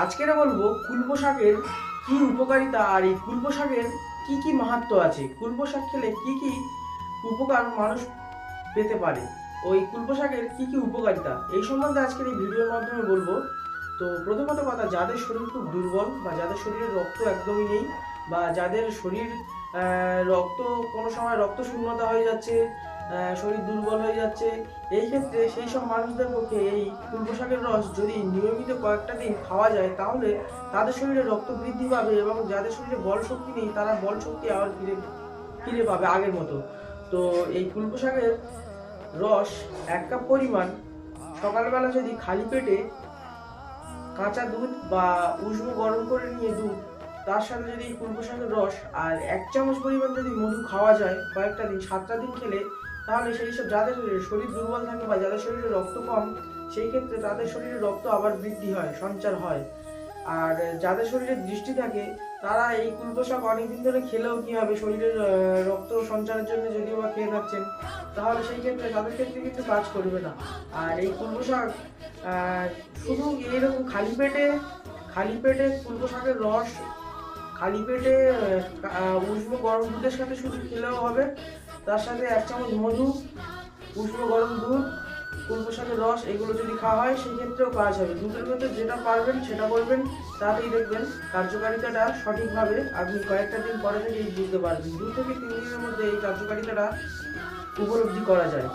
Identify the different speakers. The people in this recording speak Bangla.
Speaker 1: আজকে এটা বলব কুলপো শাকের কি উপকারিতা আর এই কুলপো শাকের কী কী মাহাত্ম আছে? কুলপো শাক খেলে কী কী উপকার মানুষ পেতে পারে? ওই কুলপো শাকের কী কী উপকারিতা? এই সম্বন্ধে আজকের এই ভিডিওর মাধ্যমে বলব। তো প্রথমত কথা, যাদের শরীর খুব দুর্বল বা যাদের শরীরে রক্ত একদমই নেই বা যাদের শরীর রক্ত কোনো সময় রক্ত শূন্যতা হয়ে যাচ্ছে শরীর দুর্বল হয়ে যাচ্ছে। এই ক্ষেত্রে সেই সব মানুষদের পক্ষে এই কুলপো শাকের রস যদি নিয়মিত কয়েকটা দিন খাওয়া যায়, তাহলে তাদের শরীরে রক্ত বৃদ্ধি পাবে এবং যাদের শরীরে বল শক্তি নেই, তারা বল শক্তি আবার ফিরে ফিরে পাবে আগের মতো। তো এই কুলপো শাকের রস এক কাপ পরিমাণ, সকালবেলা যদি খালি পেটে কাঁচা দুধ বা উষ্ণ গরম করে নিয়ে দুধ, তার সাথে যদি কুলপো শাকের রস আর এক চামচ পরিমাণ যদি মধু খাওয়া যায় কয়েকটা দিন, সাতটা দিন খেলে তাহলে সেই সব যাদের শরীর দুর্বল থাকে বা যাদের শরীরে রক্ত কম, সেই ক্ষেত্রে তাদের শরীরে রক্ত আবার বৃদ্ধি হয়, সঞ্চার হয়। আর যাদের শরীরে দৃষ্টি থাকে, তারা এই কুলপো শাক অনেকদিন ধরে খেলেও কি হবে? শরীরের রক্ত সঞ্চারের জন্য যদিও বা খেয়ে থাকছেন, তাহলে সেই ক্ষেত্রে তাদের ক্ষেত্রে কিন্তু কাজ করবে না। আর এই কুলপো শাক শুধু এইরকম খালি পেটে খালি পেটে কুলপো শাকের রস, খালি পেটে উষ্ণ গরম দুধের সাথে শুধু খেলেও হবে? তার সাথে এক চামচ মধু, উষ্ণ গরম দুধ কুলপোশাকের রস, এগুলো যদি খাওয়া হয়, সেক্ষেত্রেও কাজ হবে। দুধের মধ্যে যেটা পারবেন, সেটা করবেন, তাতেই দেখবেন কার্যকারিতাটা সঠিকভাবে আপনি কয়েকটা দিন পরে থেকেই বুঝতে পারবেন। দু থেকে তিন দিনের মধ্যে এই কার্যকারিতাটা উপলব্ধি করা যায়।